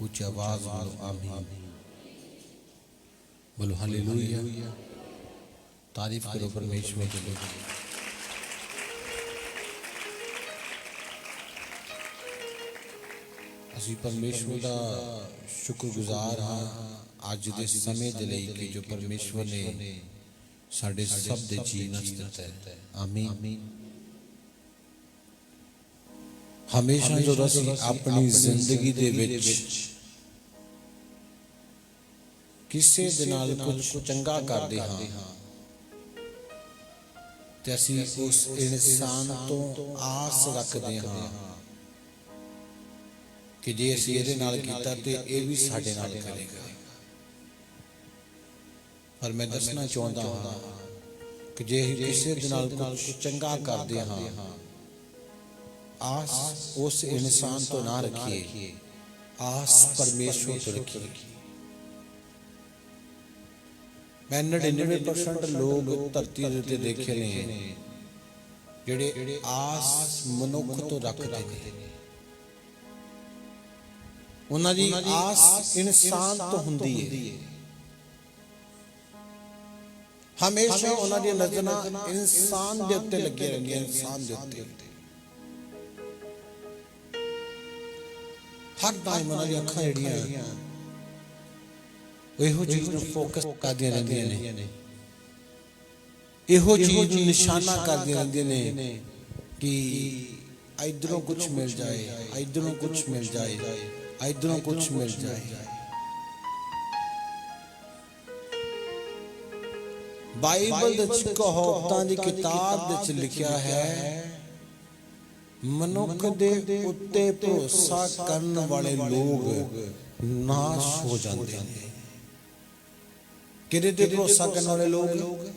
29 ਨੂੰ ਲੈ ਕੇ ਉੱਚੀ ਆਵਾਜ਼ ਬੋਲੋ ਆਮੀਨ ਬੋਲੋ ਹਾਲੇਲੂਇਆ ਤਾਰੀਫ ਕਰੋ ਪਰਮੇਸ਼ਵਰ ਦੀ ਅਸੀਂ ਪਰਮੇਸ਼ਵਰ ਦਾ ਸ਼ੁਕਰਗੁਜ਼ਾਰ ਹਾਂ ਅੱਜ ਦੇ ਸਮੇਂ ਦੇ ਲਈ ਕਿ ਜੋ ਪਰਮੇਸ਼ਵਰ ਨੇ ਸਾਡੇ ਸਭ ਦੇ ਜੀਵਨ ਚ ਦਿੱਤਾ ਹੈ ਆਮੀਨ ਹਮੇਸ਼ਾ ਜਦੋਂ ਅਸੀਂ ਆਪਣੀ ਜ਼ਿੰਦਗੀ ਦੇ ਵਿੱਚ ਕਿਸੇ ਦੇ ਨਾਲ ਕੁਝ ਚੰਗਾ ਕਰਦੇ ਹਾਂ ਤੇ ਅਸੀਂ ਉਸ ਇਨਸਾਨ ਤੋਂ ਆਸ ਰੱਖਦੇ ਹਾਂ ਕਿ ਜੇ ਅਸੀਂ ਇਹਦੇ ਨਾਲ ਕੀਤਾ ਤੇ ਇਹ ਵੀ ਸਾਡੇ ਨਾਲ ਕਰੇਗਾ। ਪਰ ਮੈਂ ਦੱਸਣਾ ਚਾਹੁੰਦਾ ਹਾਂ ਕਿ ਜੇ ਅਸੀਂ ਕਿਸੇ ਦੇ ਨਾਲ ਕੁਝ ਚੰਗਾ ਕਰਦੇ ਹਾਂ ਆਸ ਉਸ ਇਨਸਾਨ ਤੋਂ ਨਾ ਰੱਖੀਏ ਆਸ ਪਰਮੇਸ਼ਵਰ ਤੋਂ ਰੱਖੀਏ ਮੈਂ 99% ਲੋਕ ਧਰਤੀ ਦੇ ਉੱਤੇ ਦੇਖੇ ਨੇ ਜਿਹੜੇ ਆਸ ਮਨੁੱਖ ਤੋਂ ਰੱਖਦੇ ਨੇ ਉਹਨਾਂ ਦੀ ਆਸ ਇਨਸਾਨ ਤੋਂ ਹੁੰਦੀ ਹੈ ਹਮੇਸ਼ਾ ਉਹਨਾਂ ਦੀਆਂ ਨਜ਼ਰਾਂ ਇਨਸਾਨ ਦੇ ਉੱਤੇ ਲੱਗੀਆਂ ਰਹਿੰਦੀਆਂ ਇਨਸਾਨ ਦੇ ਉੱਤੇ ਹਰ ਟਾਈਮ ਉਹਨਾਂ ਦੀਆਂ ਅੱਖਾਂ ਜਿਹੜੀਆਂ ਉਹ ਇਹੋ ਚੀਜ਼ ਨੂੰ ਫੋਕਸ ਕਰਦੀਆਂ ਰਹਿੰਦੀਆਂ ਨੇ ਇਹੋ ਚੀਜ਼ ਨੂੰ ਨਿਸ਼ਾਨਾ ਕਰਦੀਆਂ ਰਹਿੰਦੀਆਂ ਨੇ ਕਿ ਇਧਰੋਂ ਕੁਝ ਮਿਲ ਜਾਏ ਇਧਰੋਂ ਕੁਝ ਮਿਲ ਜਾਏ ਇਧਰੋਂ ਕੁਝ ਮਿਲ ਜਾਏ ਬਾਈਬਲ ਦੇ ਵਿੱਚ ਕਹਾਵਤਾਂ ਦੀ ਕਿਤਾਬ ਵਿੱਚ ਲਿਖਿਆ ਹੈ ਮਨੁੱਖ ਦੇ ਉੱਤੇ ਭਰੋਸਾ ਕਰਨ ਵਾਲੇ ਲੋਕ ਨਾਸ਼ ਹੋ ਜਾਂਦੇ ਨੇ। ਕਿਹਦੇ ਤੇ ਭਰੋਸਾ ਕਰਨ ਵਾਲੇ ਲੋਕ?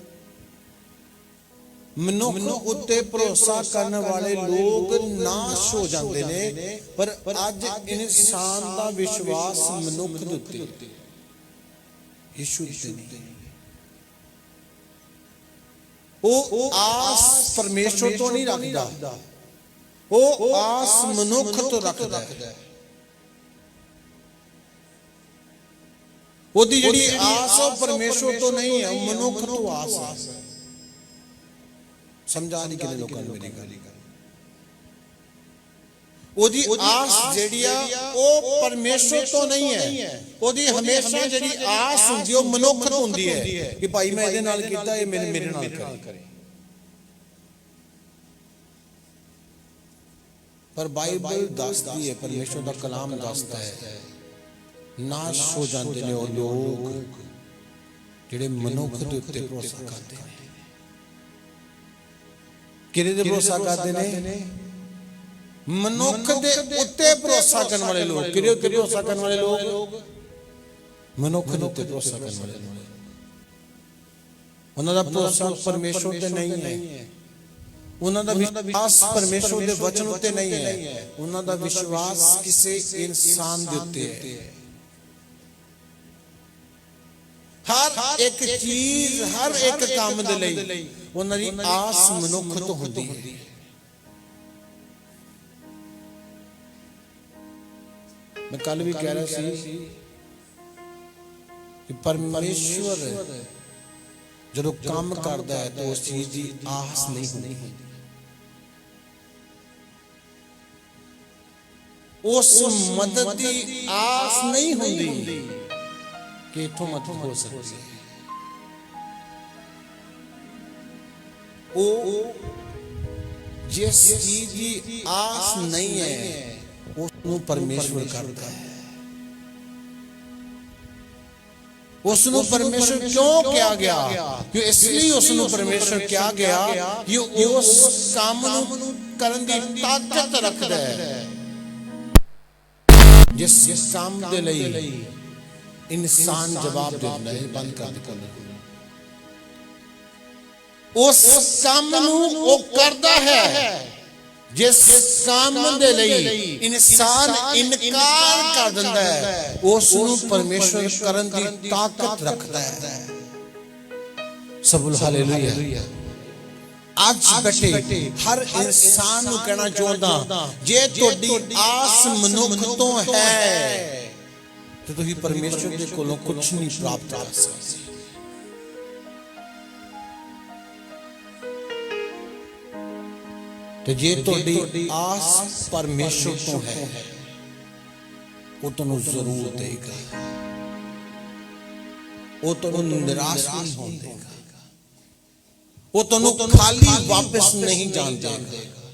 ਮਨੁੱਖ ਉੱਤੇ ਭਰੋਸਾ ਕਰਨ ਵਾਲੇ ਲੋਕ ਨਾਸ਼ ਹੋ ਜਾਂਦੇ ਨੇ, ਪਰ ਅੱਜ ਇਨਸਾਨ ਦਾ ਵਿਸ਼ਵਾਸ ਮਨੁੱਖ ਦੇ ਉੱਤੇ ਯਿਸੂ ਤੇ ਨਹੀਂ। ਉਹ ਆਸ ਪਰਮੇਸ਼ਵਰ ਤੋਂ ਨਹੀਂ ਰੱਖਦਾ। ਉਹ ਆਸ ਮਨੁੱਖ ਤੋਂ ਰੱਖਦਾ ਹੈ। ਉਹਦੀ ਜਿਹੜੀ ਆਸ ਉਹ ਪਰਮੇਸ਼ਵਰ ਤੋਂ ਨਹੀਂ ਹੈ ਮਨੁੱਖ ਤੋਂ ਆਸ ਹੈ। ਸਮਝਾ ਨਹੀਂ ਕਿਤੇ ਲੋਕਾਂ ਨੂੰ ਮੇਰੀ ਗੱਲ ਉਹਦੀ ਆਸ ਜਿਹੜੀ ਆ ਉਹ ਪਰਮੇਸ਼ਵਰ ਤੋਂ ਨਹੀਂ ਹੈ। ਉਹਦੀ ਹਮੇਸ਼ਾ ਜਿਹੜੀ ਆਸ ਹੁੰਦੀ ਉਹ ਮਨੁੱਖ ਤੋਂ ਹੁੰਦੀ ਹੈ ਕਿ ਭਾਈ ਮੈਂ ਇਹਦੇ ਨਾਲ ਕੀਤਾ ਇਹ ਮੇਰੇ ਨਾਲ ਕਰੇ। ਪਰ ਬਾਈਬਲ ਦੱਸਦੀ ਹੈ, ਪਰਮੇਸ਼ਵਰ ਦਾ ਕਲਾਮ ਦੱਸਦਾ ਹੈ। ਨਾਸ਼ ਹੋ ਜਾਂਦੇ ਨੇ ਉਹ ਲੋਕ, ਜਿਹੜੇ ਮਨੁੱਖ ਦੇ ਉੱਤੇ ਭਰੋਸਾ ਕਰਦੇ ਨੇ। ਕਿਹਦੇ ਤੇ ਭਰੋਸਾ ਕਰਦੇ ਨੇ? ਮਨੁੱਖ ਦੇ ਉੱਤੇ ਭਰੋਸਾ ਕਰਨ ਵਾਲੇ ਲੋਕ। ਕਿਹਦੇ ਉੱਤੇ ਭਰੋਸਾ ਕਰਨ ਵਾਲੇ ਲੋਕ? ਮਨੁੱਖ ਦੇ ਉੱਤੇ ਭਰੋਸਾ ਕਰਨ ਵਾਲੇ ਉਹਨਾਂ ਦਾ ਭਰੋਸਾ ਪਰਮੇਸ਼ਵਰ ਤੇ ਨਹੀਂ ਹੈ। ਉਹਨਾਂ ਦਾ ਵਿਸ਼ਵਾਸ ਪਰਮੇਸ਼ਵਰ ਦੇ ਵਚਨ ਉੱਤੇ ਨਹੀਂ ਹੈ। ਉਹਨਾਂ ਦਾ ਵਿਸ਼ਵਾਸ ਕਿਸੇ ਇਨਸਾਨ ਦੇ ਉੱਤੇ ਹੈ। ਹਰ ਇੱਕ ਚੀਜ਼ ਹਰ ਇੱਕ ਕੰਮ ਦੇ ਲਈ ਉਹਨਾਂ ਦੀ ਆਸ ਮਨੁੱਖ ਤੋਂ ਹੁੰਦੀ ਹੈ। ਮੈਂ ਕੱਲ ਵੀ ਕਹਿ ਰਿਹਾ ਸੀ ਕਿ ਪਰਮੇਸ਼ਵਰ ਜਦੋਂ ਕੰਮ ਕਰਦਾ ਹੈ ਤਾਂ ਉਸ ਚੀਜ਼ ਦੀ ਆਸ ਨਹੀਂ ਹੁੰਦੀ। ਉਸ ਮਦਦ ਦੀ ਆਸ ਨਹੀਂ ਹੁੰਦੀ ਕਿ ਇਥੋਂ ਮਦਦ ਹੋ ਸਕਦੀ ਹੈ। ਉਹ ਜਿਸ ਚੀਜ਼ ਦੀ ਆਸ ਨਹੀਂ ਹੈ, ਉਸ ਨੂੰ ਪਰਮੇਸ਼ਵਰ ਕਰਦਾ ਹੈ। ਉਸ ਨੂੰ ਪਰਮੇਸ਼ਵਰ ਕਿਉਂ ਕਿਹਾ ਗਿਆ? ਕਿ ਇਸ ਲਈ ਉਸ ਨੂੰ ਪਰਮੇਸ਼ਵਰ ਕਿਹਾ ਗਿਆ ਕਿ ਉਸ ਕੰਮ ਨੂੰ ਕਰਨ ਦੀ ਤਾਕਤ ਰੱਖਦਾ ਹੈ। ਜਿਸ ਕੰਮ ਦੇ ਲਈ ਇਨਸਾਨ ਜਵਾਬ ਦਿੰਦਾ ਹੈ ਬੰਦ ਕਰ ਦਿੱਤਾ ਉਸ ਕੰਮ ਨੂੰ ਉਹ ਕਰਦਾ ਹੈ ਜਿਸ ਕੰਮ ਦੇ ਲਈ ਇਨਸਾਨ ਇਨਕਾਰ ਕਰ ਦਿੰਦਾ ਹੈ ਉਸ ਨੂੰ ਪਰਮੇਸ਼ਵਰ ਕਰਨ ਦੀ ਤਾਕਤ ਰੱਖਦਾ ਹੈ ਸਭ ਹਾਲੇਲੂਇਆ ਅੱਜ ਬੈਠੇ ਹਰ ਇਨਸਾਨ ਨੂੰ ਕਹਿਣਾ ਚਾਹੁੰਦਾ ਜੇ ਤੁਹਾਡੀ ਆਸ ਮਨੁੱਖ ਤੋਂ ਹੈ ਤੇ ਤੁਸੀਂ ਪਰਮੇਸ਼ਰ ਦੇ ਕੋਲੋਂ ਕੁਝ ਨਹੀਂ ਪ੍ਰਾਪਤ ਕਰ ਸਕਦੇ। ਤੇ ਜੇ ਤੁਹਾਡੀ ਆਸ ਪਰਮੇਸ਼ਰ ਤੋਂ ਹੈ ਉਹ ਤੁਹਾਨੂੰ ਜ਼ਰੂਰ ਦੇਗਾ ਉਹ ਤੁਹਾਨੂੰ ਨਿਰਾਸ਼ ਨਹੀਂ ਹੋਣ ਦੇਗਾ ਉਹ ਤੁਹਾਨੂੰ ਖਾਲੀ ਵਾਪਸ ਨਹੀਂ ਜਾਣ ਦੇਗਾ।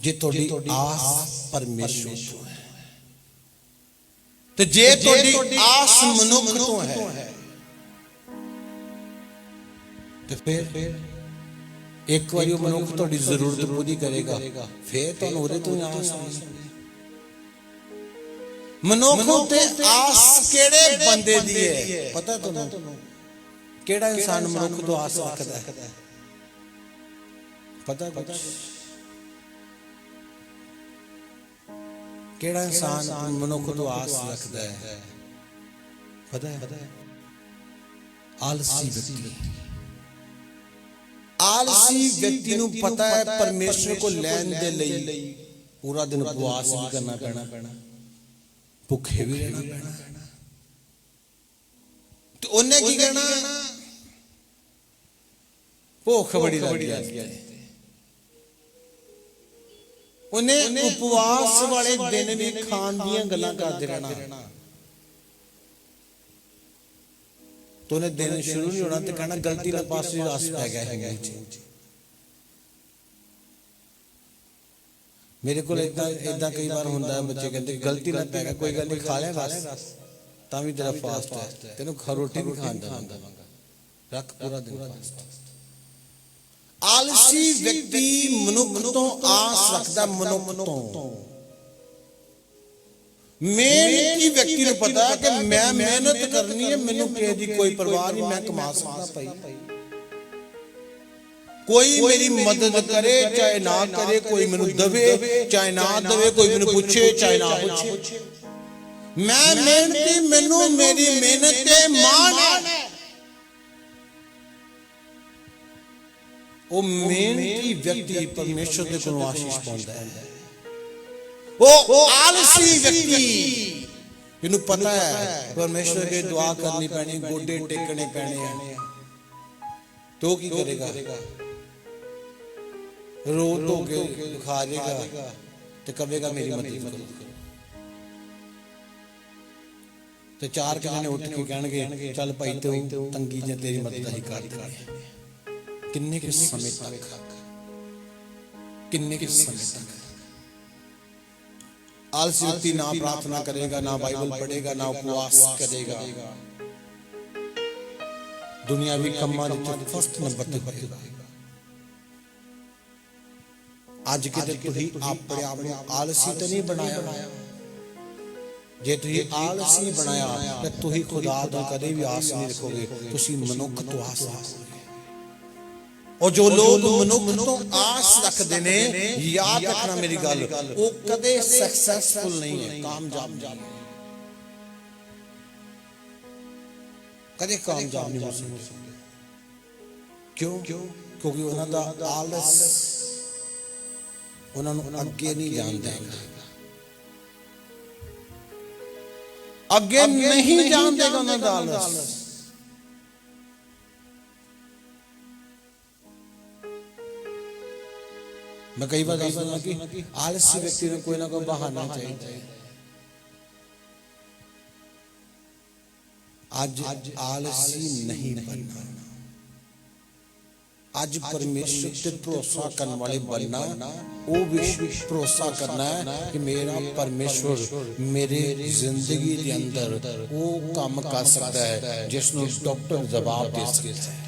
ਜੇ ਤੁਹਾਡੀ ਆਸ ਪਰਮੇਸ਼ਰ ਤੋਂ ਹੈ। ਤੇ ਜੇ ਤੁਹਾਡੀ ਆਸ ਮਨੁੱਖ ਤੋਂ ਹੈ ਤੇ ਫਿਰ ਇੱਕ ਵਾਰੀ ਉਹ ਮਨੁੱਖ ਤੁਹਾਡੀ ਜ਼ਰੂਰਤ ਪੂਰੀ ਕਰੇਗਾ। ਫਿਰ ਤੁਹਾਨੂੰ ਉਹਦੇ ਤੋਂ ਆਸ ਨਹੀਂ ਮਨੁੱਖ ਉਤੇ ਆਸ ਕਿਹੜੇ ਬੰਦੇ ਦੀ ਹੈ? ਪਤਾ ਤੁਹਾਨੂੰ? ਕਿਹੜਾ ਇਨਸਾਨ ਮਨੁੱਖ ਤੋਂ ਆਸ ਰੱਖਦਾ ਹੈ? ਪਤਾ ਕੁਝ ਕਿਹੜਾ ਇਨਸਾਨ ਮਨੁੱਖ ਤੋਂ ਆਸ ਰੱਖਦਾ ਹੈ? ਪਤਾ ਹੈ? ਆਲਸੀ ਵਿਅਕਤੀ। ਆਲਸੀ ਵਿਅਕਤੀ ਨੂੰ ਪਤਾ ਹੈ ਪਰਮੇਸ਼ਰ ਕੋ ਲੈਣ ਦੇ ਲਈ ਪੂਰਾ ਦਿਨ ਉਪਵਾਸ ਵੀ ਕਰਨਾ ਪੈਣਾ। ਭੁੱਖੇ ਵੀ ਰਹਿਣਾ ਪੈਣਾ। ਤੇ ਉਹਨੇ ਕੀ ਕਹਿਣਾ? ਭੁੱਖ ਬੜੀ ਲੱਗ ਗਈ ਉਹਨੇ ਉਪਵਾਸ ਵਾਲੇ ਦਿਨ ਵੀ ਖਾਣ ਦੀਆਂ ਗੱਲਾਂ ਕਰਦੇ ਰਹਿਣਾ। ਤੋਨੇ ਦਿਨ ਸ਼ੁਰੂ ਨਹੀਂ ਹੋਣਾ ਤੇ ਕਹਿਣਾ ਗਲਤੀ ਨਾਲ ਪਾਸੇ ਰਸ ਪੈ ਗਿਆ ਹੈ ਮੇਰੇ ਕੋਲ ਇਦਾਂ ਇਦਾਂ ਕਈ ਵਾਰ ਹੁੰਦਾ ਹੈ ਬੱਚੇ ਕਹਿੰਦੇ ਗਲਤੀ ਨਾਲ ਪੈ ਗਿਆ ਕੋਈ ਗੱਲ ਨਹੀਂ ਖਾ ਲਿਆ ਰਸ। ਤਾਂ ਵੀ ਤੇਰਾ ਫਾਸਟ ਹੈ। ਤੈਨੂੰ ਖਾ ਰੋਟੀ ਵੀ ਖਾਣ ਦੇਵਾਂਗਾ। ਰੱਖ ਪੂਰਾ ਦਿਨ ਫਾਸਟ। ਆਲਸੀ ਵਿਅਕਤੀ ਮਨੁੱਖ ਤੋਂ ਆਸ ਰੱਖਦਾ ਮਨੁੱਖ ਤੋਂ। ਮਿਹਨਤੀ ਵਿਅਕਤੀ ਨੂੰ ਪਤਾ ਕਿ ਮੈਂ ਮਿਹਨਤ ਕਰਨੀ ਹੈ ਮੈਨੂੰ ਕਿਸੇ ਦੀ ਕੋਈ ਪਰਵਾਹ ਨਹੀਂ ਮੈਂ ਕਮਾ ਸਕਦਾ ਭਾਈ। ਕੋਈ ਮੇਰੀ ਮਦਦ ਕਰੇ ਚਾਹੇ ਨਾ ਕਰੇ ਕੋਈ ਮੈਨੂੰ ਦਵੇ ਚਾਹੇ ਨਾ ਦਵੇ ਕੋਈ ਮੈਨੂੰ ਪੁੱਛੇ ਚਾਹੇ ਨਾ ਪੁੱਛੇ ਮੈਂ ਮਿਹਨਤੀ ਮੈਨੂੰ ਮੇਰੀ ਮਿਹਨਤ ਤੇ ਮਾਣ ਹੈ। ਉਹ ਮਿਹਨਤੀ ਵਿਅਕਤੀ ਪਰਮੇਸ਼ਰ ਦੇ ਕੋਲੋਂ ਆਸ਼ੀਸ਼ ਪਾਉਂਦਾ ਹੈ। ਉਹ ਆਲਸੀ ਵਿਅਕਤੀ। ਇਹਨੂੰ ਪਤਾ ਹੈ ਪਰਮੇਸ਼ਰ ਕੇ ਦੁਆ ਕਰਨੀ ਪੈਣੀ ਗੋਡੇ ਟੇਕਣੇ ਪੈਣੇ ਆ। ਤੋ ਕੀ ਕਰੇਗਾ? ਰੋ ਧੋ ਕੇ ਖਾ ਜਾਏਗਾ ਤੇ ਕਵੇਗਾ ਮੇਰੀ ਮਦਦ ਕਰੋ। ਤੇ ਚਾਰ ਕਿਨੇ ਨੇ ਉੱਠ ਕੇ ਕਹਿਣਗੇ ਚੱਲ ਭਾਈ ਤੂੰ ਤੰਗੀ ਜੇ ਤੇਰੀ ਮਦਦ ਹੀ ਕਰ ਦਿੰਦੇ ਕਿੰਨੇ ਕੁ ਸਮੇਂ ਤੱਕ ਕਿੰਨੇ ਕੁ ਸਮੇਂ ਤੱਕ ਆਲਸੀ ਵਿਅਕਤੀ ਨਾ ਪ੍ਰਾਰਥਨਾ ਕਰੇਗਾ ਨਾ ਬਾਈਬਲ ਪੜ੍ਹੇਗਾ ਨਾ ਉਪਵਾਸ ਕਰੇਗਾ ਦੁਨਿਆਵੀ ਕੰਮਾਂ ਦੇ ਵਿੱਚ ਫਸਟ ਨੰਬਰ ਤੇ ਹੋਏਗਾ ਅੱਜ ਕਿਤੇ ਤੁਸੀਂ ਆਪਣੇ ਆਪ ਨੂੰ ਆਲਸੀ ਤਾਂ ਨਹੀਂ ਬਣਾਇਆ ਜੇ ਤੁਸੀਂ ਆਲਸੀ ਬਣਾਇਆ ਤਾਂ ਤੁਸੀਂ ਖੁਦਾ ਤੋਂ ਕਦੇ ਵੀ ਆਸ ਨਹੀਂ ਰੱਖੋਗੇ ਤੁਸੀਂ ਮਨੁੱਖ ਤੋਂ ਆਸ ਰੱਖੋਗੇ ਉਹ ਜੋ ਲੋਕ ਮਨੁੱਖ ਤੋਂ ਆਸ ਰੱਖਦੇ ਨੇ ਯਾਦ ਰੱਖਣਾ ਮੇਰੀ ਗੱਲ ਉਹ ਕਦੇ ਸਕਸੈਸਫੁਲ ਨਹੀਂ ਹੈ ਕਾਮਯਾਬ ਕਦੇ ਕਾਮਯਾਬ ਨਹੀਂ ਹੋ ਸਕਦੇ। ਕਿਉਂ? ਕਿਉਂਕਿ ਉਹਨਾਂ ਦਾ ਆਲਸ ਉਹਨਾਂ ਨੂੰ ਅੱਗੇ ਨਹੀਂ ਜਾਣ ਦੇਗਾ ਅੱਗੇ ਨਹੀਂ ਜਾਣ ਦੇਗਾ ਉਹਨਾਂ ਦਾ ਆਲਸ। ਮੈਂ ਕਈ ਵਾਰ ਦੱਸਦਾ ਕਿ ਆਲਸੀ ਵਿਅਕਤੀ ਨੂੰ ਕੋਈ ਨਾ ਕੋਈ ਬਹਾਨਾ ਚਾਹੀਦਾ ਹੈ ਅੱਜ ਆਲਸੀ ਨਹੀਂ ਬਣਨਾ ਅੱਜ ਪਰਮੇਸ਼ਰ ਤੇ ਭਰੋਸਾ ਕਰਨ ਵਾਲੇ ਬਣਨਾ ਉਹ ਵੀ ਭਰੋਸਾ ਕਰਨਾ ਹੈ ਕਿ ਮੇਰਾ ਪਰਮੇਸ਼ਰ ਮੇਰੇ ਜ਼ਿੰਦਗੀ ਦੇ ਅੰਦਰ ਉਹ ਕੰਮ ਕਰ ਸਕਦਾ ਹੈ ਜਿਸ ਨੂੰ ਡਾਕਟਰ ਜਵਾਬ ਦੇ ਸਕਦਾ ਹੈ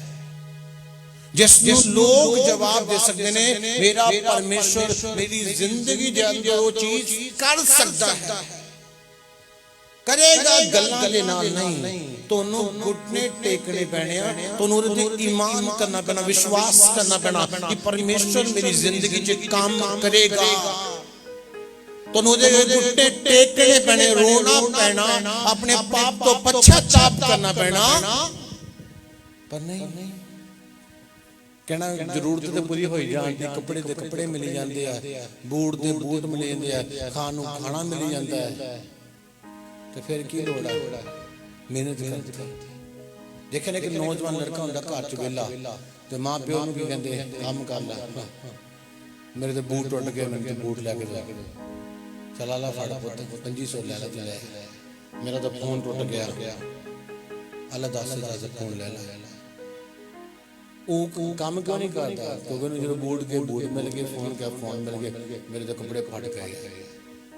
ਜਿਸ ਨੂੰ ਲੋਕ ਜਵਾਬ ਦੇ ਸਕਦੇ ਨੇ ਮੇਰਾ ਪਰਮੇਸ਼ਰ ਮੇਰੀ ਜ਼ਿੰਦਗੀ ਦੇ ਅੰਦਰ ਉਹ ਚੀਜ਼ ਕਰ ਸਕਦਾ ਹੈ। ਕਰੇਗਾ ਗੱਲਾਂ ਦੇ ਨਾਲ ਨਹੀਂ। ਤੁਹਾਨੂੰ ਘੁਟਨੇ ਟੇਕਣੇ ਪੈਣੇ ਆ। ਤੁਹਾਨੂੰ ਉਹਦੇ ਤੇ ਈਮਾਨ ਕਰਨਾ ਪੈਣਾ ਵਿਸ਼ਵਾਸ ਕਰਨਾ ਪੈਣਾ ਕਿ ਪਰਮੇਸ਼ਰ ਮੇਰੀ ਜ਼ਿੰਦਗੀ 'ਚ ਕੰਮ ਕਰੇਗਾ। ਤੁਹਾਨੂੰ ਉਹਦੇ ਘੁਟਨੇ ਟੇਕਣੇ ਪੈਣੇ ਰੋਣਾ ਪੈਣਾ ਆਪਣੇ ਪਾਪ ਤੋਂ ਪਛਤਾਪ ਕਰਨਾ ਪੈਣਾ। ਪਰ ਨਹੀਂ। ਕਹਿਣਾ ਜ਼ਰੂਰਤ ਤੇ ਪੂਰੀ ਹੋਈ ਜਾਂਦੀ ਕੱਪੜੇ ਦੇ ਕੱਪੜੇ ਮਿਲ ਜਾਂਦੇ ਆ, ਬੂਟ ਦੇ ਬੂਟ ਮਿਲ ਜਾਂਦੇ ਆ, ਖਾਣ ਨੂੰ ਖਾਣਾ ਮਿਲ ਜਾਂਦਾ ਹੈ। ਤੇ ਫਿਰ ਕੀ ਲੋੜ ਆ? ਮਿਹਨਤ ਕਰਨ। ਦੇਖਿਆ ਨਾ ਕਿ ਨੌਜਵਾਨ ਲੜਕਾ ਹੁੰਦਾ ਘਰ ਚ ਵਿਹਲਾ, ਤੇ ਮਾਂ ਪਿਓ ਨੂੰ ਕੀ ਕਹਿੰਦੇ? ਕੰਮ ਕਰ ਲੈ। ਮੇਰੇ ਤੇ ਬੂਟ ਟੁੱਟ ਗਏ, ਮੈਨੂੰ ਤੇ ਬੂਟ ਲੈ ਕੇ ਦੇ ਚਲਾ ਲਾ ਫੜ ਪੁੱਤ 2500 ਲੈ ਲੈ ਤੂੰ ਲੈ। ਮੇਰਾ ਤਾਂ ਫੋਨ ਟੁੱਟ ਗਿਆ। ਅੱਲਾ ਦੱਸ ਦਾ ਫੋਨ ਲੈ ਲੈ। ਉਹ ਕੰਮ ਕਿਉਂ ਨਹੀਂ ਕਰਦਾ? ਕਿਉਂਕਿ ਉਹਨੂੰ ਜਦੋਂ ਬੂਟ ਕੇ ਬੂਟ ਮਿਲ ਗਏ, ਫੋਨ ਕੇ ਫੋਨ ਮਿਲ ਗਏ, ਮੇਰੇ ਤਾਂ ਕੱਪੜੇ ਫਟ ਗਏ।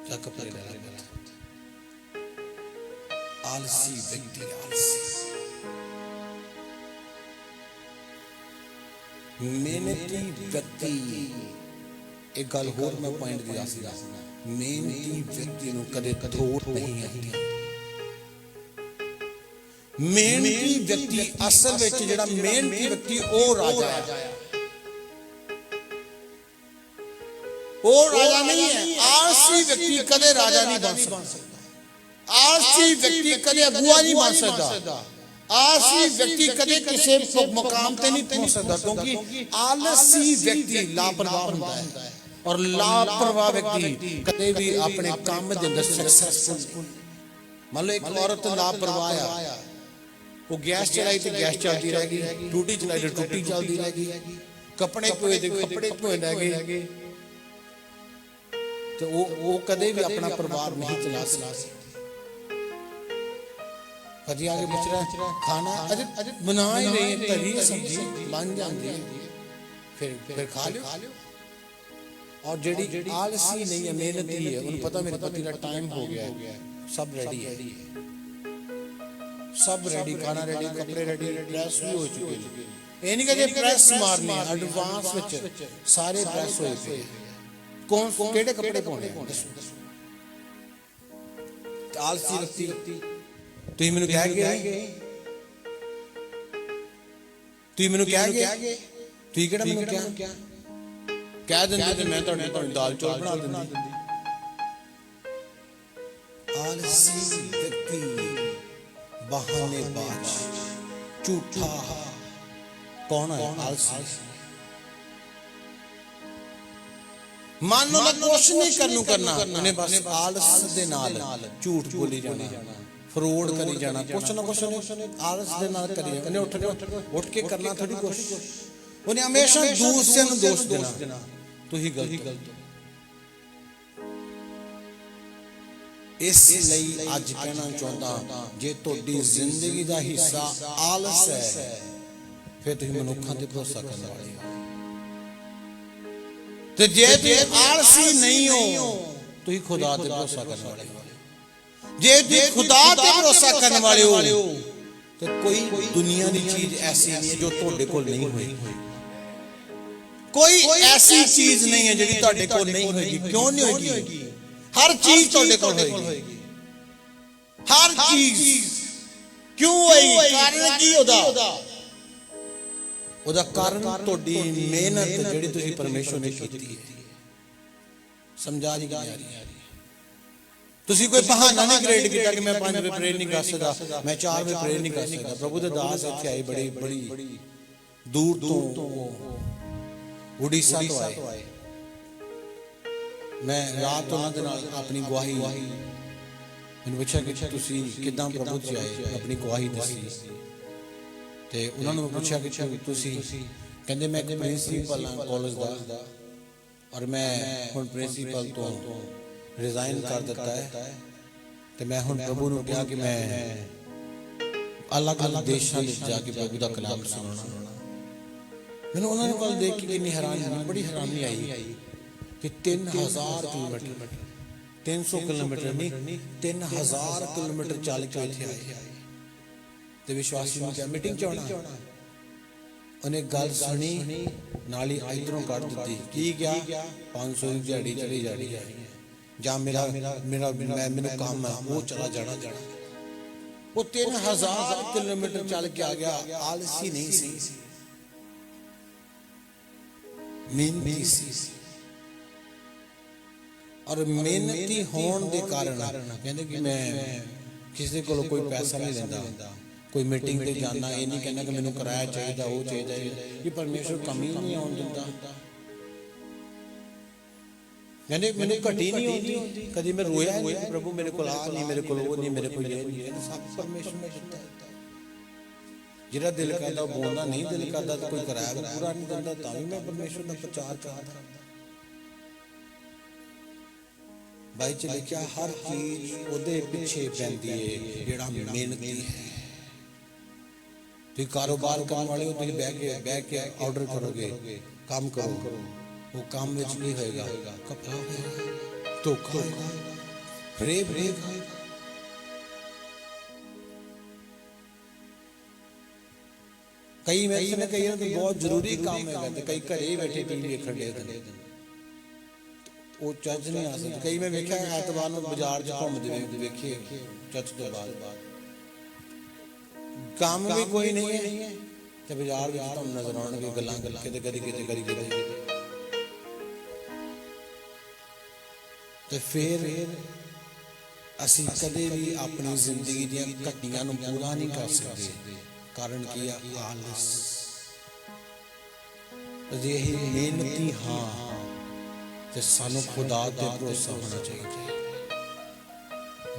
ਚੱਕ ਕੱਪੜੇ ਲੈ ਲੈ। ਆਲਸੀ ਵਿਅਕਤੀ, ਆਲਸੀ। ਮਿਹਨਤੀ ਵਿਅਕਤੀ। ਇੱਕ ਗੱਲ ਹੋਰ ਮੈਂ ਪੁਆਇੰਟ ਦੀ ਦੱਸਦਾ। ਮਿਹਨਤੀ ਵਿਅਕਤੀ ਨੂੰ ਕਦੇ ਥੋੜ ਨਹੀਂ ਆਉਂਦੀ ਮਿਹਨਤੀ ਵਿਅਕਤੀ ਅਸਲ ਵਿੱਚ ਜਿਹੜਾ ਮਿਹਨਤੀ ਵਿਅਕਤੀ ਉਹ ਰਾਜਾ ਹੈ ਉਹ ਰਾਜਾ ਨਹੀਂ ਹੈ ਆਲਸੀ ਵਿਅਕਤੀ ਕਦੇ ਰਾਜਾ ਨਹੀਂ ਬਣ ਸਕਦਾ ਆਲਸੀ ਵਿਅਕਤੀ ਕਦੇ ਅਗੂਆ ਨਹੀਂ ਬਣ ਸਕਦਾ ਆਲਸੀ ਵਿਅਕਤੀ ਕਦੇ ਕਿਸੇ ਪ- ਮੁਕਾਮ ਤੇ ਨਹੀਂ ਪਹੁੰਚ ਸਕਦਾ ਕਿਉਂਕਿ ਆਲਸੀ ਵਿਅਕਤੀ ਲਾਪਰਵਾਹ ਹੁੰਦਾ ਹੈ ਔਰ ਲਾਪਰਵਾਹ ਵਿਅਕਤੀ ਕਦੇ ਵੀ ਆਪਣੇ ਕੰਮ ਦੇ ਅੰਦਰ ਸਕਸੈਸਫੁਲ ਮੰਨ ਲਓ ਇੱਕ ਔਰਤ ਲਾਪਰਵਾਹ ਆ ਉਹ ਗੈਸ ਚਲਾਈ ਤੇ ਗੈਸ ਚੱਲਦੀ ਰਹਿ ਗਈ ਟੂਟੀ ਚਲਾਈ ਤੇ ਟੂਟੀ ਚੱਲਦੀ ਰਹਿ ਗਈ ਕੱਪੜੇ ਧੋਏ ਤੇ ਕੱਪੜੇ ਧੋਏ ਰਹਿ ਗਏ ਤੇ ਉਹ ਉਹ ਕਦੇ ਵੀ ਆਪਣਾ ਪਰਿਵਾਰ ਨਹੀਂ ਚਲਾ ਸਕਦੀ ਕਦੀ ਆਗੇ ਬਚਰਾ ਖਾਣਾ ਅਜੇ ਅਜੇ ਬਣਾ ਹੀ ਰਹੀ ਹੈ ਤਰੀ ਸਬਜ਼ੀ ਬਣ ਜਾਂਦੀ ਹੈ ਫਿਰ ਫਿਰ ਖਾ ਲਿਓ ਔਰ ਜਿਹੜੀ ਆਲਸੀ ਨਹੀਂ ਹੈ ਮਿਹਨਤੀ ਹੈ ਉਹਨੂੰ ਪਤਾ ਮੇਰੇ ਪਤੀ ਦਾ ਟਾਈਮ ਹੋ ਗਿਆ ਹੈ ਸਭ ਰੈਡੀ ਹੈ ਸਭ ਰੈਡੀ ਖਾਣਾ ਰੈਡੀ ਕੱਪੜੇ ਰੈਡੀ ਡਰੈਸ ਵੀ ਹੋ ਚੁੱਕੇ ਨੇ। ਇਹ ਨਹੀਂ ਕਿ ਜੇ ਪ੍ਰੈਸ ਮਾਰਨੀ ਐਡਵਾਂਸ ਵਿੱਚ ਸਾਰੇ ਪ੍ਰੈਸ ਹੋਏ ਪਏ ਕੌਣ, ਕਿਹੜੇ ਕੱਪੜੇ ਪਾਉਣੇ ਦੱਸੋ। ਆਲਸੀ ਵਿਅਕਤੀ ਤੁਸੀਂ ਮੈਨੂੰ ਕਹਿ ਗਏ ਤੁਸੀਂ ਮੈਨੂੰ ਕਹਿ ਗਏ? ਤੁਸੀਂ ਕਿਹੜਾ ਮੈਨੂੰ ਕਿਹਾ? ਕਹਿ ਦਿੰਦੇ ਤੇ ਮੈਂ ਤੁਹਾਡੇ ਤੁਹਾਨੂੰ ਦਾਲ ਚੌਲ ਬਣਾ ਦਿੰਦੀ। ਆਲਸੀ ਵਿਅਕਤੀ ਬਹਾਨੇਬਾਜ਼ ਝੂਠਾ ਕੌਣ ਹੈ? ਆਲਸੀ। ਮਨ ਨੂੰ ਕੁਛ ਨਹੀਂ ਕਰਨੂ ਕਰਨਾ ਉਹਨੇ ਬਸ ਆਲਸ ਦੇ ਨਾਲ ਝੂਠ ਬੋਲੀ ਜਾਣਾ। ਫਰੋਡ ਕਰੀ ਜਾਣਾ। ਕੁਛ ਨਾ ਕੁਛ ਉਹਨੇ ਆਲਸ ਦੇ ਨਾਲ ਕਰੀ ਜਾਣਾ। ਉਹਨੇ ਉੱਠ ਕੇ ਉੱਠ ਕੇ ਕਰਨਾ ਥੋੜੀ ਕੁਛ ਉਹਨੇ ਹਮੇਸ਼ਾ ਦੂਸਰਿਆਂ ਨੂੰ ਦੋਸ਼ ਦੇਣਾ। ਤੁਸੀਂ ਗਲਤ। ਹੋ ਇਸ ਲਈ ਅੱਜ ਕਹਿਣਾ ਚਾਹੁੰਦਾ ਜੇ ਤੁਹਾਡੀ ਜ਼ਿੰਦਗੀ ਦਾ ਹਿੱਸਾ ਆਲਸ ਹੈ ਫਿਰ ਤੁਸੀਂ ਮਨੁੱਖਾਂ ਤੇ ਭਰੋਸਾ ਕਰਨ ਵਾਲੇ ਹੋ। ਤੇ ਜੇ ਤੁਸੀਂ ਆਲਸੀ ਨਹੀਂ ਹੋ ਤੁਸੀਂ ਖੁਦਾ ਤੇ ਭਰੋਸਾ ਕਰਨ ਵਾਲੇ ਹੋ। ਜੇ ਤੁਸੀਂ ਖੁਦਾ ਤੇ ਭਰੋਸਾ ਕਰਨ ਵਾਲੇ ਹੋ ਤੇ ਕੋਈ ਦੁਨੀਆ ਦੀ ਚੀਜ਼ ਐਸੀ ਨਹੀਂ ਹੈ ਜੋ ਤੁਹਾਡੇ ਕੋਲ ਨਹੀਂ ਹੋਈ। ਕੋਈ ਐਸੀ ਚੀਜ਼ ਨਹੀਂ ਹੈ ਜਿਹੜੀ ਤੁਹਾਡੇ ਕੋਲ ਨਹੀਂ ਹੋਏਗੀ। ਕਿਉਂ ਨਹੀਂ ਹੋਏਗੀ? ਹਰ ਚੀਜ਼ ਤੁਹਾਡੇ ਕੋਲ ਹੋਏਗੀ। ਹਰ ਚੀਜ਼। ਕਿਉਂ ਹੋਏਗੀ ਕਾਰਨ ਕੀ ਉਹਦਾ? ਉਹਦਾ? ਕਾਰਨ ਤੁਹਾਡੀ ਮਿਹਨਤ ਜਿਹੜੀ ਤੁਸੀਂ ਪਰਮੇਸ਼ਵਰ ਨੇ ਕੀਤੀ ਹੈ। ਸਮਝਾ ਨਹੀਂ ਆ ਰਹੀ ਤੁਸੀਂ ਕੋਈ ਬਹਾਨਾ ਨਹੀਂ ਕ੍ਰੀਏਟ ਕੀਤਾ ਕਿ ਮੈਂ 5 ਵਜੇ ਪ੍ਰੇਰ ਨਹੀਂ ਕਰ ਸਕਦਾ ਮੈਂ 4 ਵਜੇ ਪ੍ਰੇਰ ਨਹੀਂ ਕਰ ਸਕਦਾ। ਪ੍ਰਭੂ ਦੇ ਦਾਸ ਇੱਥੇ ਆਏ ਬੜੀ ਬੜੀ ਦੂਰ ਤੋਂ ਉੜੀਸਾ ਤੋਂ ਆਏ। ਮੈਂ ਰਾਤ ਉਹਨਾਂ ਦੇ ਨਾਲ ਆਪਣੀ ਗਵਾਹੀ ਮੈਨੂੰ ਪੁੱਛਿਆ ਕਿ ਤੁਸੀਂ ਕਿਦਾਂ ਪ੍ਰਭੂ ਜੀ ਆਏ? ਆਪਣੀ ਗਵਾਹੀ ਦੱਸੀ। ਤੇ ਉਹਨਾਂ ਨੂੰ ਪੁੱਛਿਆ ਕਿ ਤੁਸੀਂ ਕਹਿੰਦੇ ਮੈਂ ਪ੍ਰਿੰਸੀਪਲ ਹਾਂ ਕਾਲਜ ਦਾ। ਔਰ ਮੈਂ ਹੁਣ ਪ੍ਰਿੰਸੀਪਲ ਤੋਂ ਰਿਜ਼ਾਈਨ ਕਰ ਦਿੱਤਾ ਹੈ। ਤੇ ਮੈਂ ਹੁਣ ਪ੍ਰਭੂ ਨੂੰ ਕਿਹਾ ਕਿ ਮੈਂ ਅਲੱਗ-ਅਲੱਗ ਦੇਸ਼ਾਂ ਵਿੱਚ ਜਾ ਕੇ ਪ੍ਰਭੂ ਦਾ ਕਲਾਮ ਸੁਣਨਾ ਮੈਨੂੰ ਉਹਨਾਂ ਨੂੰ ਕੱਲ ਦੇਖ ਕੇ ਕਿੰਨੀ ਹੈਰਾਨੀ ਹੋਈ ਬੜੀ ਹੈਰਾਨੀ ਆਈ। ਕਿ 3000 ਕਿਲੋਮੀਟਰ। 300 ਕਿਲੋਮੀਟਰ ਨਹੀਂ 3000 ਕਿਲੋਮੀਟਰ ਚੱਲ ਕੇ ਇੱਥੇ ਆਏ। ਤੇ ਵਿਸ਼ਵਾਸੀ ਨੂੰ ਕਿਹਾ ਮੀਟਿੰਗ ਚ ਆਉਣਾ ਉਹਨੇ ਗੱਲ ਸੁਣੀ ਨਾਲ ਹੀ ਇਧਰੋਂ ਕੱਢ ਦਿੱਤੀ। ਕੀ ਗਿਆ 500 ਦੀ ਦਿਹਾੜੀ ਚਲੀ ਜਾਣੀ ਹੈ। ਜਾਂ ਮੇਰਾ ਮੇਰਾ ਮੈਂ ਮੈਨੂੰ ਕੰਮ ਹੈ ਉਹ ਚਲਾ ਜਾਣਾ। ਜਾਣਾ। ਉਹ 3000 ਕਿਲੋਮੀਟਰ ਚੱਲ ਕੇ ਆ ਗਿਆ ਆਲਸੀ ਨਹੀਂ ਸੀ। ਮਿਹਨਤੀ ਸੀ। ਔਰ ਮਿਹਨਤੀ ਹੋਣ ਦੇ ਕਾਰਨ ਕਹਿੰਦੇ ਕਿ ਮੈਂ ਕਿਸੇ ਕੋਲੋਂ ਕੋਈ ਪੈਸਾ ਨਹੀਂ ਲੈਂਦਾ। ਕੋਈ ਮੀਟਿੰਗ ਤੇ ਜਾਣਾ, ਇਹ ਨਹੀਂ ਕਹਿੰਦਾ ਕਿ ਮੈਨੂੰ ਕਿਰਾਇਆ ਚਾਹੀਦਾ, ਉਹ ਚਾਹੀਦਾ, ਇਹ ਪਰਮੇਸ਼ਰ ਕਮੀ ਨਹੀਂ ਆਉਣ ਦਿੰਦਾ। ਕਹਿੰਦੇ ਮੈਨੂੰ ਘਟੀ ਨਹੀਂ ਹੁੰਦੀ ਕਦੀ ਮੈਂ ਰੋਇਆ ਨਹੀਂ ਪ੍ਰਭੂ ਮੇਰੇ ਕੋਲ ਆ ਨਹੀਂ, ਮੇਰੇ ਕੋਲ ਉਹ ਨਹੀਂ, ਮੇਰੇ ਕੋਲ ਇਹ ਨਹੀਂ। ਸਭ ਪਰਮੇਸ਼ਰ ਨੇ ਦਿੱਤਾ ਜਿਹੜਾ ਦਿਲ ਕਰਦਾ ਉਹ ਬੋਲਦਾ, ਨਹੀਂ ਦਿਲ ਕਰਦਾ ਤਾਂ ਕੋਈ ਕਿਰਾਇਆ ਪੂਰਾ ਨਹੀਂ ਦਿੰਦਾ, ਤਾਂ ਵੀ ਮੈਂ ਪਰਮੇਸ਼ਰ ਦਾ ਪ੍ਰਚਾਰ ਕਰਦਾ। ਬਾਈ ਚ ਲਿਖਿਆ ਹਰ ਚੀਜ਼ ਉਹਦੇ ਪਿੱਛੇ ਪੈਂਦੀ ਹੈ ਜਿਹੜਾ ਮਿਹਨਤੀ ਹੈ। ਤੁਸੀਂ ਕਾਰੋਬਾਰ ਕਰਨ ਵਾਲੇ ਹੋ, ਤੁਸੀਂ ਬਹਿ ਕੇ ਬਹਿ ਕੇ ਆਰਡਰ ਕਰੋਗੇ, ਕੰਮ ਕਰੋ ਉਹ ਕੰਮ ਵਿੱਚ ਨਹੀਂ ਹੋਏਗਾ। ਕਪੜਾ ਹੋਏਗਾ, ਧੋਖਾ ਹੋਏਗਾ। ਫਰੇਬ ਹੋਏਗਾ। ਕਈ ਮੈਂ ਕਹਿੰਦਾ ਕਈ ਬਹੁਤ ਜ਼ਰੂਰੀ ਕੰਮ ਹੈਗਾ, ਤੇ ਕਈ ਘਰੇ ਬੈਠੇ ਟੀਵੀ ਵੇਖਣ ਦੇ ਉਹ ਚੱਜ ਨਹੀਂ ਆ ਸਕਦਾ। ਕਈ ਮੈਂ ਵੇਖਿਆ ਐਤਵਾਰ ਨੂੰ ਬਾਜ਼ਾਰ 'ਚ ਘੁੰਮਦੇ ਵੇ- ਵੇਖੇ ਚੱਜ ਤੋਂ ਬਾਅਦ। ਕੰਮ ਵੀ ਕੋਈ ਨਹੀਂ ਹੈ। ਤੇ ਬਾਜ਼ਾਰ ਵਿੱਚ ਤੁਹਾਨੂੰ ਨਜ਼ਰ ਆਉਣਗੇ ਗੱਲਾਂ ਗੱਲਾਂ ਕਿਤੇ ਕਦੀ ਕਿਤੇ ਕਦੀ ਕਿਤੇ ਤੇ ਫਿਰ ਅਸੀਂ ਕਦੇ ਵੀ ਆਪਣੀ ਜ਼ਿੰਦਗੀ ਦੀਆਂ ਘਟੀਆਂ ਨੂੰ ਪੂਰਾ ਨਹੀਂ ਕਰ ਸਕਦੇ। ਕਾਰਨ ਕੀ ਆ? ਆਲਸ। ਜੇ ਇਹ ਮਿਹਨਤੀ ਹਾਂ ਤੇ ਸਾਨੂੰ ਖੁਦਾ ਤੇ ਭਰੋਸਾ ਹੋਣਾ ਚਾਹੀਦਾ।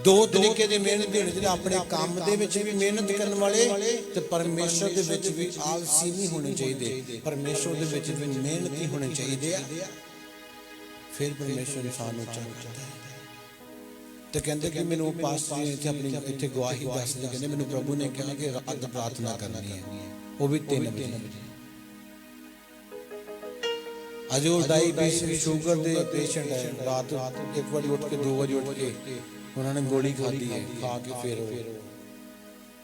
ਦੋ ਤਰੀਕੇ ਦੀ ਮਿਹਨਤ ਦੇਣ ਜਿਹੜੇ ਆਪਣੇ ਕੰਮ ਦੇ ਵਿੱਚ ਵੀ ਮਿਹਨਤ ਕਰਨ ਵਾਲੇ ਤੇ ਪਰਮੇਸ਼ਰ ਦੇ ਵਿੱਚ ਵੀ ਆਲਸੀ ਨਹੀਂ ਹੋਣੇ ਚਾਹੀਦੇ। ਪਰਮੇਸ਼ਰ ਦੇ ਵਿੱਚ ਵੀ ਮਿਹਨਤੀ ਹੋਣੇ ਚਾਹੀਦੇ ਆ। ਫਿਰ ਪਰਮੇਸ਼ਰ ਇਨਸਾਨ ਨੂੰ ਚਾਹੁੰਦਾ ਹੈ। ਤੇ ਕਹਿੰਦੇ ਕਿ ਮੈਨੂੰ ਪਾਸਟਰ ਜੀ ਇੱਥੇ ਆਪਣੀ ਇੱਥੇ ਗਵਾਹੀ ਦੱਸਦੇ, ਕਹਿੰਦੇ ਮੈਨੂੰ ਪ੍ਰਭੂ ਨੇ ਕਿਹਾ ਕਿ ਰਾਤ ਪ੍ਰਾਰਥਨਾ ਕਰਨੀ ਹੈ। ਉਹ ਵੀ 3 ਵਜੇ। ਅੱਜ ਉਹ ਡਾਇਬੀਟਿਸ ਸ਼ੂਗਰ ਦੇ ਪੇਸ਼ੈਂਟ ਹੈ। ਰਾਤ ਇੱਕ ਵਾਰੀ ਉੱਠ ਕੇ 2 ਵਜੇ ਉੱਠ ਕੇ ਉਹਨਾਂ ਨੇ ਗੋਲੀ ਖਾਧੀ ਹੈ, ਖਾ ਕੇ ਫਿਰ ਉਹ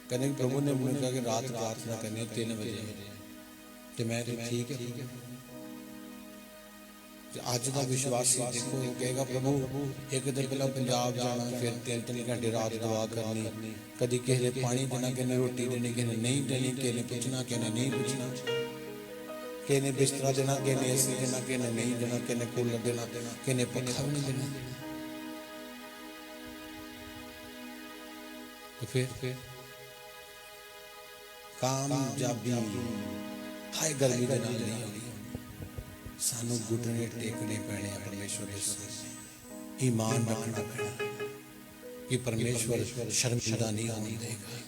ਕਹਿੰਦੇ ਕਿ ਪ੍ਰਭੂ ਨੇ ਮੈਨੂੰ ਕਿਹਾ ਕਿ ਰਾਤ ਪ੍ਰਾਰਥਨਾ ਕਰਨੀ 3 ਵਜੇ। ਤੇ ਮੈਂ ਕਿਹਾ ਠੀਕ ਹੈ ਅੱਜ ਦਾ ਵਿਸ਼ਵਾਸੀ ਦੇਖੋ ਕਹੇਗਾ, ਪ੍ਰਭੂ, ਇੱਕ ਦਿਨ ਪਹਿਲਾਂ ਪੰਜਾਬ ਜਾਣਾ, ਫਿਰ ਤਿੰਨ ਤਿੰਨ ਘੰਟੇ ਰਾਤ ਦੁਆ ਕਰਨੀ। ਕਦੀ ਕਿਸੇ ਦੇ ਪਾਣੀ ਦੇਣਾ, ਕਿਸੇ ਨੇ ਰੋਟੀ ਦੇਣੀ, ਕਿਸੇ ਨੇ ਨਹੀਂ ਦੇਣੀ, ਕਿਸੇ ਨੇ ਪੁੱਛਣਾ, ਕਿਸੇ ਨੇ ਨਹੀਂ ਪੁੱਛਣਾ। ਕਿਸੇ ਬਿਸਤਰਾ ਦੇਣਾ ਕਿਸੇ ਏਸੀ ਦੇਣਾ ਕਿਸੇ ਨਹੀਂ ਦੇਣਾ ਕਿਸੇ ਕੂਲਰ ਦੇਣਾ ਕਿਸੇ ਪੱਖਾ ਵੀ ਨਹੀਂ ਦੇਣਾ। ਤੇ ਫਿਰ? ਫਿਰ ਕਾਮਯਾਬੀ ਹਾਈ ਗਰਮੀ ਦੇ ਨਾਲ ਨਹੀਂ ਹੋਣੀ। ਸਾਨੂੰ ਗੁੱਟਣੇ ਟੇਕਣੇ ਪੈਣੇ ਆ ਪਰਮੇਸ਼ਵਰ ਦੇ ਸਾਹਮਣੇ। ਈਮਾਨ ਰੱਖਣਾ ਪੈਣਾ। ਕਿ ਪਰਮੇਸ਼ਵਰ ਸ਼ਰਮਿੰਦਾ ਨਹੀਂ ਹੋਣ ਦੇਗਾ।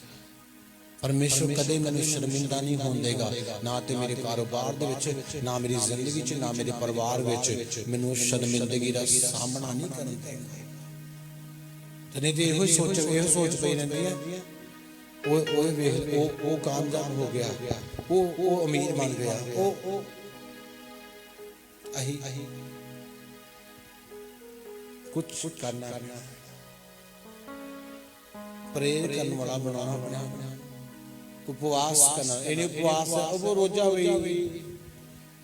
ਪਰਮੇਸ਼ਵਰ ਕਦੇ ਮੈਨੂੰ ਸ਼ਰਮਿੰਦਾ ਨਹੀਂ ਹੋਣ ਦੇਗਾ। ਨਾ ਤੇ ਮੇਰੇ ਕਾਰੋਬਾਰ ਦੇ ਵਿੱਚ, ਨਾ ਮੇਰੀ ਜ਼ਿੰਦਗੀ 'ਚ, ਨਾ ਮੇਰੇ ਪਰਿਵਾਰ ਵਿੱਚ ਮੈਨੂੰ ਸ਼ਰਮਿੰਦਗੀ ਦਾ ਸਾਹਮਣਾ ਨਹੀਂ ਕਰਨ ਦੇਗਾ ਤੇ ਤੇ ਇਹੋ ਸੋਚ ਇਹੋ ਸੋਚ ਪਈ ਰਹਿੰਦੀ ਹੈ ਉਹ ਉਹ ਵੇਖ, ਉਹ ਉਹ ਕਾਮਯਾਬ ਹੋ ਗਿਆ। ਉਹ ਉਹ ਅਮੀਰ ਬਣ ਗਿਆ। ਉਹ ਉਹ ਅਹੀ ਕੁਝ ਕਰਨਾ ਪ੍ਰੇਰ ਕਰਨ ਵਾਲਾ ਬਣਾਉਣਾ ਆਪਣੇ ਆਪ ਨੂੰ ਉਪਵਾਸ ਕਰਨਾ ਇਹਨੇ ਉਪਵਾਸ ਉਹ ਰੋਜਾ ਹੋਈ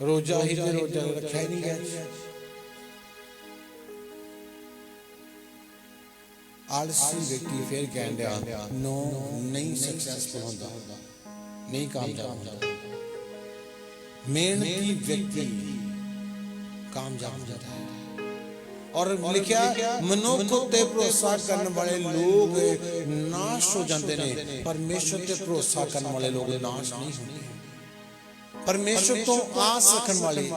ਰੋਜਾ ਹੀ ਤੇ ਰੋਜਾ ਰੱਖਿਆ ਹੀ ਨਹੀਂ ਗਿਆ ਆਲਸੀ ਵਿਅਕਤੀ ਫਿਰ ਕਹਿੰਦਾ ਨੋ ਨਹੀਂ ਸਕਸੈਸਫੁਲ ਹੁੰਦਾ ਨਹੀਂ ਕਾਮਯਾਬ ਹੁੰਦਾ ਮਿਹਨਤੀ ਵਿਅਕਤੀ ਕਾਮਯਾਬ ਹੁੰਦਾ ਹੈ ਔਰ ਲਿਖਿਆ, ਮਨੁੱਖ ਤੇ ਭਰੋਸਾ ਕਰਨ ਵਾਲੇ ਲੋਕ ਨਾਸ਼ ਹੋ ਜਾਂਦੇ ਨੇ। ਪਰਮੇਸ਼ਰ ਤੇ ਭਰੋਸਾ ਕਰਨ ਵਾਲੇ ਲੋਕ ਨਾਸ਼ ਨਹੀਂ ਹੁੰਦੇ। ਪਰਮੇਸ਼ਰ ਤੋਂ ਆਸ ਰੱਖਣ ਵਾਲੇ।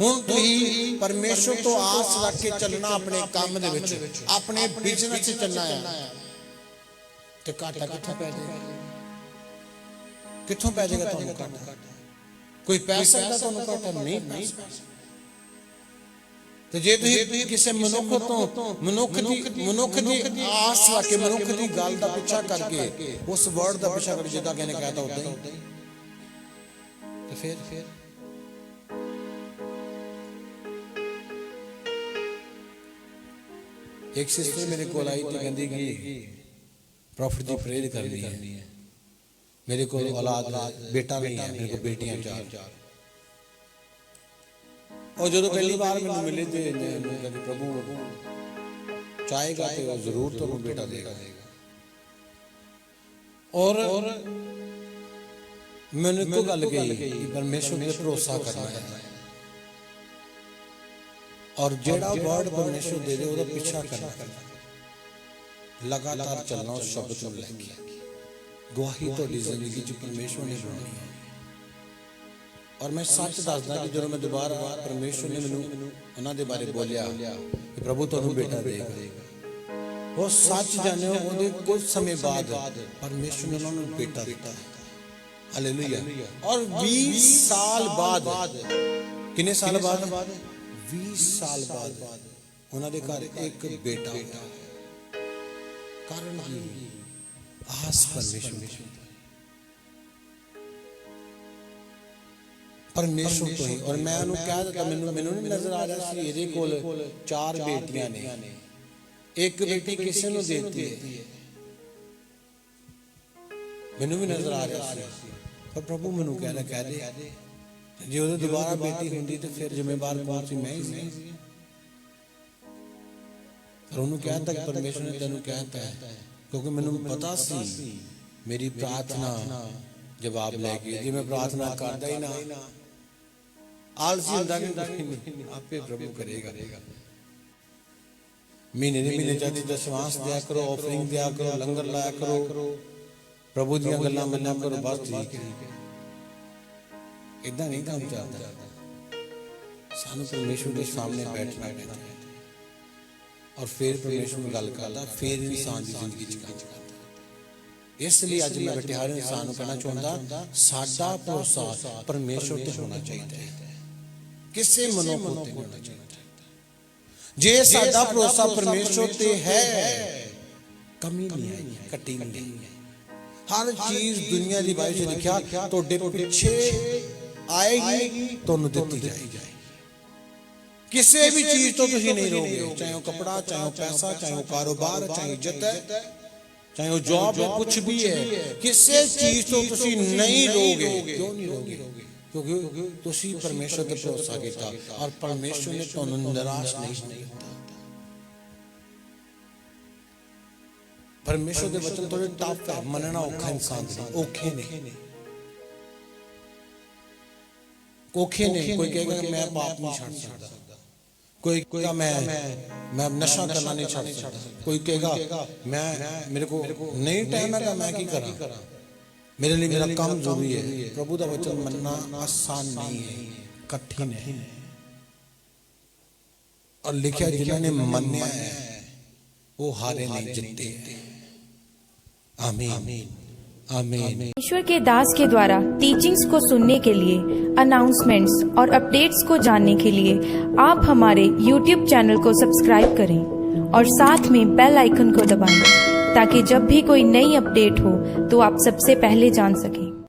ਹੁਣ ਤੁਸੀਂ ਪਰਮੇਸ਼ਰ ਤੋਂ ਆਸ ਰੱਖ ਕੇ ਚੱਲਣਾ ਆਪਣੇ ਕੰਮ ਦੇ ਵਿੱਚ, ਆਪਣੇ ਬਿਜ਼ਨਸ 'ਚ ਚੱਲਣਾ ਹੈ ਤੇ ਘਾਟਾ ਕਿੱਥੋਂ ਪੈ ਜਾਏਗਾ? ਕਿੱਥੋਂ ਪੈ ਜਾਏਗਾ ਤੁਹਾਨੂੰ ਘਾਟਾ? ਕੋਈ ਪੈਸਾ ਦਾ ਤੁਹਾਨੂੰ ਘਾਟਾ? ਨਹੀਂ ਪੈ ਤੇ ਜੇ ਤੁਸੀਂ ਕਿਸੇ ਮਨੁੱਖ ਤੋਂ ਮਨੁੱਖ ਦੀ ਮਨੁੱਖ ਦੀ ਆਸ ਰੱਖ ਕੇ ਮਨੁੱਖ ਦੀ ਗੱਲ ਦਾ ਪਿੱਛਾ ਕਰਕੇ ਉਸ ਵਰਡ ਦਾ ਪਿੱਛਾ ਕਰਕੇ ਜਿੱਦਾਂ ਕਹਿੰਦੇ ਕਹਤਾ ਉਦਾਂ ਹੀ ਤੇ ਫਿਰ ਫਿਰ ਇੱਕ ਸਿਸਟਰ ਮੇਰੇ ਕੋਲ ਆਈ ਤੇ ਕਹਿੰਦੀ ਕਿ ਪ੍ਰੋਫਿਟ ਦੀ ਪ੍ਰੇਰ ਕਰਨੀ ਹੈ ਮੇਰੇ ਕੋਲ ਔਲਾਦ ਬੇਟਾ ਨਹੀਂ ਹੈ ਮੇਰੇ ਕੋਲ ਬੇਟੀਆਂ ਚਾਰ ਉਹ ਜਦੋਂ ਪਹਿਲੀ ਵਾਰ ਮੈਨੂੰ ਮਿਲੇ ਤੇ ਮੈਨੂੰ ਕਹਿੰਦੇ ਪ੍ਰਭੂ ਚਾਹੇਗਾ ਤੇ ਉਹ ਜ਼ਰੂਰ ਤੁਹਾਨੂੰ ਬੇਟਾ ਦੇਗਾ। ਔਰ ਮੈਨੂੰ ਇੱਕੋ ਗੱਲ ਕਹੀ ਕਿ ਪਰਮੇਸ਼ਰ ਤੇ ਭਰੋਸਾ ਕਰਨਾ ਹੈ। ਔਰ ਜਿਹੜਾ ਵਰਡ ਪਰਮੇਸ਼ਰ ਦੇ ਦੇ ਉਹਦਾ ਪਿੱਛਾ ਕਰਨਾ ਲਗਾਤਾਰ ਚੱਲਣਾ ਉਸ ਸ਼ਬਦ ਨੂੰ ਲੈ ਕੇ। ਗਵਾਹੀ ਤੁਹਾਡੀ ਜ਼ਿੰਦਗੀ 'ਚ ਪਰਮੇਸ਼ਵਰ ਨੇ ਬਣਾਉਣੀ ਹੈ। ਔਰ ਮੈਂ ਸੱਚ ਦੱਸਦਾ ਕਿ ਜਦੋਂ ਮੈਂ ਦੁਬਾਰਾ ਪਰਮੇਸ਼ਵਰ ਨੇ ਮੈਨੂੰ ਉਹਨਾਂ ਦੇ ਬਾਰੇ ਬੋਲਿਆ ਕਿ ਪ੍ਰਭੂ ਤੁਹਾਨੂੰ ਬੇਟਾ ਦੇਗਾ ਉਹ ਸੱਚ ਜਾਣਿਓ, ਉਹਦੇ ਕੁਝ ਸਮੇਂ ਬਾਅਦ ਪਰਮੇਸ਼ਵਰ ਨੇ ਉਹਨਾਂ ਨੂੰ ਬੇਟਾ ਦਿੱਤਾ। ਹਾਲੇਲੂਇਆ ਔਰ 20 ਸਾਲ ਬਾਅਦ, ਕਿੰਨੇ ਸਾਲ ਬਾਅਦ? 20 ਸਾਲ ਬਾਅਦ ਉਹਨਾਂ ਦੇ ਘਰ ਇੱਕ ਬੇਟਾ ਹੋਇਆ। ਕਾਰਨ ਕੀ? ਆਸ ਪਰਮੇਸ਼ਵਰ ਦੀ ਤੋਂ ਹੀ। ਔਰ ਮੈਂ ਉਹਨੂੰ ਕਹਿ ਦਿੱਤਾ, ਮੈਨੂੰ ਮੈਨੂੰ ਨਹੀਂ ਨਜ਼ਰ ਆ ਰਿਹਾ ਸੀ ਇਹਦੇ ਕੋਲ ਚਾਰ ਬੇਟੀਆਂ ਨੇ। ਇੱਕ ਬੇਟੀ ਕਿਸੇ ਨੂੰ ਦੇਤੀ ਹੈ। ਮੈਨੂੰ ਵੀ ਨਜ਼ਰ ਆ ਰਿਹਾ ਸੀ। ਪਰ ਪ੍ਰਭੂ ਮੈਨੂੰ ਕਹਿ ਰਿਹਾ, ਕਹਿ ਦੇ। ਜੇ ਉਹਦੇ ਦੁਬਾਰਾ ਬੇਟੀ ਹੁੰਦੀ ਤੇ ਫਿਰ ਜ਼ਿੰਮੇਵਾਰ ਕੌਣ ਸੀ? ਮੈਂ ਹੀ ਸੀ। ਪਰ ਉਹਨੂੰ ਕਹਿਤਾ ਕਿ ਪਰਮੇਸ਼ਰ ਨੇ ਤੈਨੂੰ ਕਹਿਤਾ ਕਿਉਂਕਿ ਮੈਨੂੰ ਪਤਾ ਸੀ, ਮੇਰੀ ਪ੍ਰਾਰਥਨਾ ਜਵਾਬ ਲੈ ਗਈ ਜੇ ਮੈਂ ਪ੍ਰਾਰਥਨਾ ਕਰਦਾ ਹੀ ਨਾ ਆਲਸੀ ਹੁੰਦਾ ਕਿ ਆਪੇ ਪ੍ਰਭੂ ਕਰੇਗਾ। ਮਹੀਨੇ ਦੇ ਮਹੀਨੇ ਚਾਹਤੇ ਦਸ਼ਵਾਂਸ਼ ਦਿਆ ਕਰੋ ਆਫਰਿੰਗ ਦਿਆ ਕਰੋ, ਲੰਗਰ ਲਾਇਆ ਕਰੋ। ਪ੍ਰਭੂ ਦੀਆਂ ਗੱਲਾਂ ਮੰਨਿਆ ਕਰੋ, ਬਸ ਠੀਕ ਹੈ। ਇਦਾਂ ਨਹੀਂ ਕੰਮ ਚੱਲਦਾ। ਸਾਨੂੰ ਪਰਮੇਸ਼ਵਰ ਦੇ ਸਾਹਮਣੇ ਬੈਠਣਾ ਪੈਂਦਾ। ਹੈ ਔਰ ਫਿਰ ਪਰਮੇਸ਼ਵਰ ਨਾਲ ਗੱਲ ਕਰਦਾ, ਫਿਰ ਇਨਸਾਨ ਦੀ ਜ਼ਿੰਦਗੀ ਚ ਕੰਮ ਕਰਦਾ। ਇਸ ਲਈ ਅੱਜ ਮੈਂ ਬੇਟੇ ਇਨਸਾਨ ਨੂੰ ਕਹਿਣਾ ਚਾਹੁੰਦਾ, ਸਾਡਾ ਭਰੋਸਾ ਪਰਮੇਸ਼ਵਰ ਤੇ ਹੋਣਾ ਚਾਹੀਦਾ ਹੈ। ਕਿਸੇ ਮਨੁੱਖ ਉੱਤੇ ਨਹੀਂ ਹੋਣਾ ਚਾਹੀਦਾ ਜੇ ਸਾਡਾ ਭਰੋਸਾ ਪਰਮੇਸ਼ਵਰ ਤੇ ਹੈ ਕਮੀ ਨਹੀਂ ਆਈ ਕੱਟੀ ਨਹੀਂ ਆਈ ਹਰ ਚੀਜ਼ ਦੁਨੀਆ ਦੀ ਬਾਈਬਲ 'ਚ ਲਿਖਿਆ ਤੁਹਾਡੇ ਪਿੱਛੇ ਆਏਗੀ ਤੁਹਾਨੂੰ ਦਿੱਤੀ ਜਾਏਗੀ ਕਿਸੇ ਵੀ ਚੀਜ਼ ਤੋਂ ਤੁਸੀਂ ਨਹੀਂ ਰਹੋਗੇ ਚਾਹੇ ਉਹ ਕਪੜਾ ਚਾਹੇ ਉਹ ਪੈਸਾ ਚਾਹੇ ਉਹ ਕਾਰੋਬਾਰ ਚਾਹੇ ਇੱਜ਼ਤ ਹੈ ਚਾਹੇ ਉਹ ਜੌਬ ਹੈ ਕੁਝ ਵੀ ਹੈ ਕਿਸੇ ਚੀਜ਼ ਤੋਂ ਤੁਸੀਂ ਨਹੀਂ ਰਹੋਗੇ ਕਿਉਂ ਨਹੀਂ ਰਹੋਗੇ ਕਿਉਂਕਿ ਤੁਸੀਂ ਪਰਮੇਸ਼ਰ ਤੇ ਭਰੋਸਾ ਕੀਤਾ ਔਰ ਪਰਮੇਸ਼ਰ ਨੇ ਤੁਹਾਨੂੰ ਨਿਰਾਸ਼ ਨਹੀਂ ਕੀਤਾ ਪਰਮੇਸ਼ਰ ਦੇ ਵਚਨ ਥੋੜੇ ਟਫ ਹੈ ਮੰਨਣਾ ਔਖਾ ਇਨਸਾਨ ਦੇ ਲਈ, ਔਖੇ ਨੇ ਔਖੇ ਨੇ ਕੋਈ ਕਹੇਗਾ ਕਿ ਮੈਂ ਪਾਪ ਨਹੀਂ ਛੱਡ ਸਕਦਾ ਕੋਈ ਕਹੇਗਾ ਮੈਂ ਮੈਂ ਨਸ਼ਾ ਕਰਨਾ ਨਹੀਂ ਛੱਡ ਸਕਦਾ ਕੋਈ ਕਹੇਗਾ ਮੈਂ ਮੇਰੇ ਕੋ ਨਹੀਂ ਟਾਈਮ ਹੈਗਾ ਮੈਂ ਕੀ ਕਰਾਂ मेरे लिए मेरा काम ज़रूरी है। प्रभु का वचन मनना आसान नहीं है कठिन है। और लिखा जिन्होंने मन्या है वो हारे नहीं जीतते। आमीन। आमीन। ईश्वर के दास के द्वारा टीचिंग्स को सुनने के लिए अनाउंसमेंट्स और अपडेट्स को जानने के लिए आप हमारे यूट्यूब चैनल को सब्सक्राइब करें और साथ में बेल आइकन को दबाएँ। ताकि जब भी कोई नई अपडेट हो तो आप सबसे पहले जान सकें